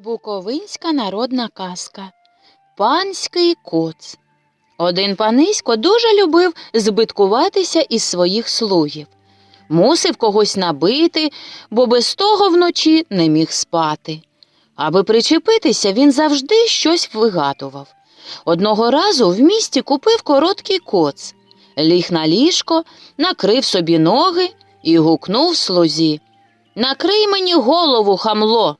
Буковинська народна казка Панський коц. Один панисько дуже любив збиткуватися із своїх слугів. Мусив когось набити, бо без того вночі не міг спати. Аби причепитися, він завжди щось вигадував. Одного разу в місті купив короткий коц, ліг на ліжко, накрив собі ноги і гукнув слузі. Накрий мені голову, хамло.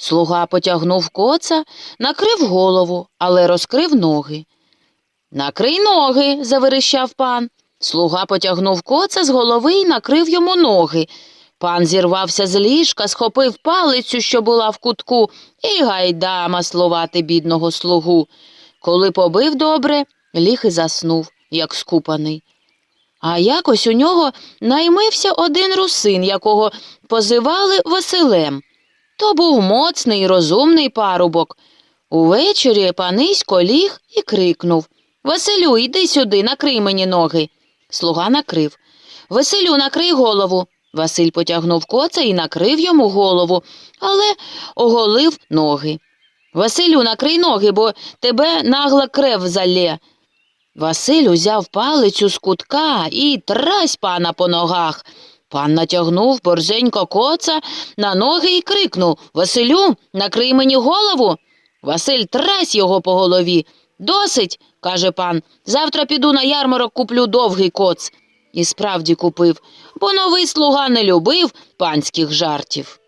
Слуга потягнув коца, накрив голову, але розкрив ноги. Накрий ноги, заверещав пан. Слуга потягнув коца з голови і накрив йому ноги. Пан зірвався з ліжка, схопив палицю, що була в кутку, і гайда маслувати бідного слугу. Коли побив добре, ліг і заснув, як скупаний. А якось у нього наймився один русин, якого позивали Василем. То був моцний розумний парубок. Увечері панисько ліг і крикнув Василю, йди сюди, накрий мені ноги. Слуга накрив. Василю, накрий голову. Василь потягнув коца і накрив йому голову, але оголив ноги. Василю, накрий ноги, бо тебе нагла крев залє. Василь узяв палицю з кутка і трась пана по ногах. Пан натягнув борзенько коца на ноги і крикнув Василю, накрий мені голову. Василь трась його по голові. Досить, каже пан. Завтра піду на ярмарок куплю довгий коц. І справді купив, бо новий слуга не любив панських жартів.